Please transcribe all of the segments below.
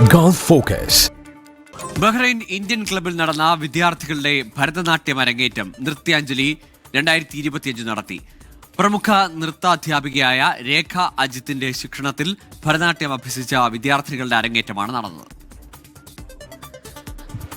Golf focus Bahrain Indian ക്ലബിൽ നടന്ന വിദ്യാർത്ഥികളുടെ ഭരതനാട്യം അരങ്ങേറ്റം നൃത്യാഞ്ജലി രണ്ടായിരത്തി ഇരുപത്തിയഞ്ച് നടത്തി. പ്രമുഖ നൃത്താധ്യാപികയായ രേഖ അജിത്തിന്റെ ശിക്ഷണത്തിൽ ഭരതനാട്യം അഭ്യസിച്ച വിദ്യാർത്ഥികളുടെ അരങ്ങേറ്റമാണ് നടന്നത്.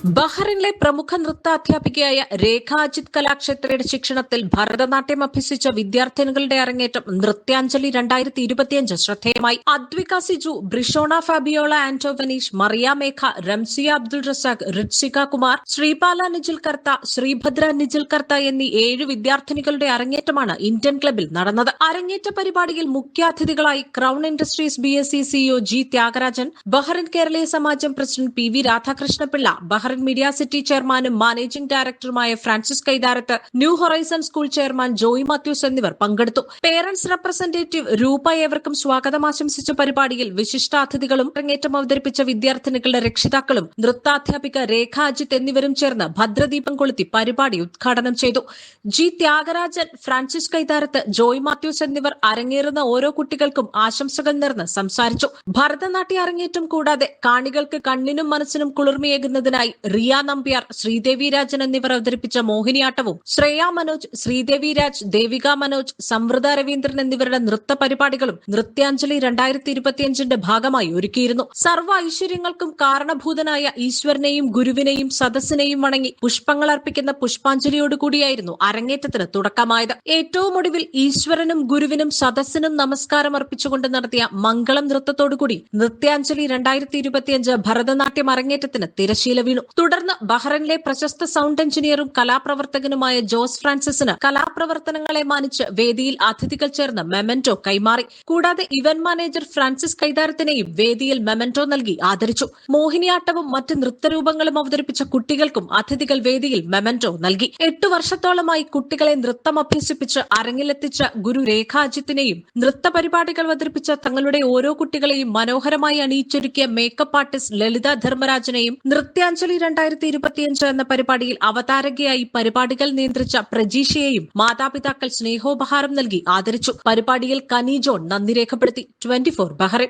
ബഹ്റിനിലെ പ്രമുഖ നൃത്താധ്യാപികയായ രേഖ അജിത് കലാക്ഷേത്രയുടെ ശിക്ഷണത്തിൽ ഭരതനാട്യം അഭ്യസിച്ച വിദ്യാർത്ഥിനികളുടെ അരങ്ങേറ്റം നൃത്യാഞ്ജലി രണ്ടായിരത്തി ഇരുപത്തിയഞ്ച് ശ്രദ്ധേയമായി. അദ്വിക സിജു ബ്രിഷോണ ഫാബിയോള ആന്റോ വനീഷ് മറിയ മേഘ റംസിയ അബ്ദുൾ റസാഖ് ഋത്സിക കുമാർ ശ്രീപാല നിജിൽ കർത്ത ശ്രീഭദ്ര നിജിൽ കർത്ത എന്നീ ഏഴ് വിദ്യാർത്ഥിനികളുടെ അരങ്ങേറ്റമാണ് ഇന്ത്യൻ ക്ലബിൽ നടന്നത്. അരങ്ങേറ്റ പരിപാടിയിൽ മുഖ്യാതിഥികളായി crown industries B S C CEO G Thyagarajan Bahrain Keraleeya Samajam president P V Radhakrishna Pillai Bahrain media city ചെയർമാനും മാനേജിംഗ് ഡയറക്ടറുമായ Francis Kaitharath new horizon school chairman Joy Mathews എന്നിവർ പങ്കെടുത്തു. പേരന്റ്സ് റെപ്രസെന്റേറ്റീവ് രൂപ ഏവർക്കും സ്വാഗതം ആശംസിച്ച പരിപാടിയിൽ വിശിഷ്ടാതിഥികളും അരങ്ങേറ്റം അവതരിപ്പിച്ച വിദ്യാർത്ഥിനികളുടെ രക്ഷിതാക്കളും നൃത്താധ്യാപിക രേഖ അജിത് എന്നിവരും ചേർന്ന് ഭദ്രദീപം കൊളുത്തി പരിപാടി ഉദ്ഘാടനം ചെയ്തു. ജി ത്യാഗരാജൻ ഫ്രാൻസിസ് കൈതാരത്ത് ജോയ് മാത്യൂസ് എന്നിവർ അരങ്ങേറുന്ന ഓരോ കുട്ടികൾക്കും ആശംസകൾ നേർന്ന് സംസാരിച്ചു. ഭരതനാട്യ അരങ്ങേറ്റം കൂടാതെ കാണികൾക്ക് കണ്ണിനും മനസ്സിനും കുളിർമയേകുന്നതിനായി റിയ നമ്പ്യാർ ശ്രീദേവി രാജൻ എന്നിവർ അവതരിപ്പിച്ച മോഹിനിയാട്ടവും ശ്രേയ മനോജ് ശ്രീദേവി രാജ് ദേവിക മനോജ് സംവൃത രവീന്ദ്രൻ എന്നിവരുടെ നൃത്ത പരിപാടികളും നൃത്യാഞ്ജലി രണ്ടായിരത്തി ഇരുപത്തിയഞ്ചിന്റെ ഭാഗമായി ഒരുക്കിയിരുന്നു. സർവ ഐശ്വര്യങ്ങൾക്കും കാരണഭൂതനായ ഈശ്വരനെയും ഗുരുവിനെയും സദസ്സിനെയും വണങ്ങി പുഷ്പങ്ങൾ അർപ്പിക്കുന്ന പുഷ്പാഞ്ജലിയോടുകൂടിയായിരുന്നു അരങ്ങേറ്റത്തിന് തുടക്കമായത്. ഏറ്റവും ഒടുവിൽ ഈശ്വരനും ഗുരുവിനും സദസ്സിനും നമസ്കാരം അർപ്പിച്ചുകൊണ്ട് നടത്തിയ മംഗളം നൃത്തത്തോടുകൂടി നൃത്യാഞ്ജലി രണ്ടായിരത്തി ഇരുപത്തിയഞ്ച് ഭരതനാട്യം അരങ്ങേറ്റത്തിന് തിരശീല വീണു. തുടർന്ന് ബഹ്റൈനിലെ പ്രശസ്ത സൗണ്ട് എഞ്ചിനീയറും കലാപ്രവർത്തകനുമായ ജോസ് ഫ്രാൻസിസിന് കലാപ്രവർത്തനങ്ങളെ മാനിച്ച് വേദിയിൽ അതിഥികൾ ചേർന്ന് മെമന്റോ കൈമാറി. കൂടാതെ ഇവന്റ് മാനേജർ ഫ്രാൻസിസ് കൈതാരത്തിനെയും വേദിയിൽ മെമന്റോ നൽകി ആദരിച്ചു. മോഹിനിയാട്ടവും മറ്റ് നൃത്തരൂപങ്ങളും അവതരിപ്പിച്ച കുട്ടികൾക്കും അതിഥികൾ വേദിയിൽ മെമന്റോ നൽകി. എട്ടു വർഷത്തോളമായി കുട്ടികളെ നൃത്തം അഭ്യസിപ്പിച്ച് അരങ്ങിലെത്തിച്ച ഗുരു രേഖാജിത്തിനെയും നൃത്ത പരിപാടികൾ അവതരിപ്പിച്ച തങ്ങളുടെ ഓരോ കുട്ടികളെയും മനോഹരമായി അണിയിച്ചൊരുക്കിയ മേക്കപ്പ് ആർട്ടിസ്റ്റ് ലളിത ധർമ്മരാജനെയും നൃത്യാഞ്ജലി രണ്ടായിരത്തി ഇരുപത്തിയഞ്ച് എന്ന പരിപാടിയിൽ അവതാരകയായി പരിപാടികൾ നിയന്ത്രിച്ച പ്രജീഷയെയും മാതാപിതാക്കൾ സ്നേഹോപഹാരം നൽകി ആദരിച്ചു. പരിപാടിയിൽ കനി ജോൺ നന്ദി രേഖപ്പെടുത്തി. Twenty four Bahrain.